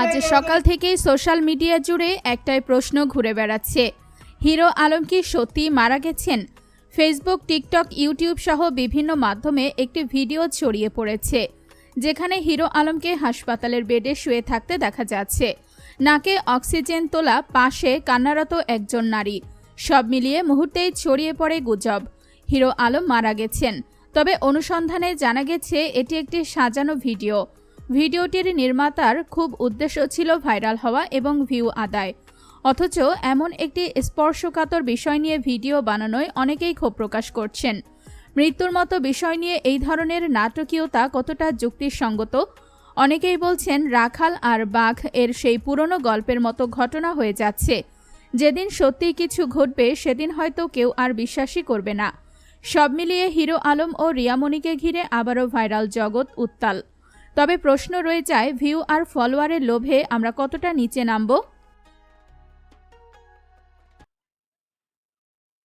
আজ সকাল থেকেই সোশ্যাল মিডিয়া জুড়ে একটাই প্রশ্ন ঘুরে বেড়াচ্ছে। হিরো আলম কি সত্যি মারা গেছেন? ফেসবুক, টিকটক, ইউটিউব সহ বিভিন্ন মাধ্যমে একটি ভিডিও ছড়িয়ে পড়েছে, যেখানে হিরো আলমকে হাসপাতালের বেডে শুয়ে থাকতে দেখা যাচ্ছে। নাকে অক্সিজেন তোলা, পাশে কান্নারত একজন নারী। সব মিলিয়ে মুহূর্তেই ছড়িয়ে পড়ে গুজব। হিরো আলম মারা গেছেন। তবে অনুসন্ধানে জানা গেছে, এটি একটি সাজানো ভিডিও। ভিডিওটির নির্মাতার খুব উদ্দেশ্য ছিল ভাইরাল হওয়া এবং ভিউ আদায়। অথচ এমন একটি স্পর্শকাতর বিষয় নিয়ে ভিডিও বানানোয় অনেকেই ক্ষোভ প্রকাশ করছেন। মৃত্যুর মতো বিষয় নিয়ে এই ধরনের নাটকীয়তা কতটা যুক্তিসঙ্গত? অনেকেই বলছেন রাখাল আর বাঘ এর সেই পুরনো গল্পের মতো ঘটনা হয়ে যাচ্ছে। যেদিন সত্যিই কিছু ঘটবে, সেদিন হয়তো কেউ আর বিশ্বাসই করবে না। সব মিলিয়ে হিরো আলম ও রিয়ামণিকে ঘিরে আবারও ভাইরাল জগৎ উত্তাল। তবে প্রশ্ন রয়ে যায় ভিউ আর ফলোয়ারের লোভে আমরা কতটা নিচে নামবো?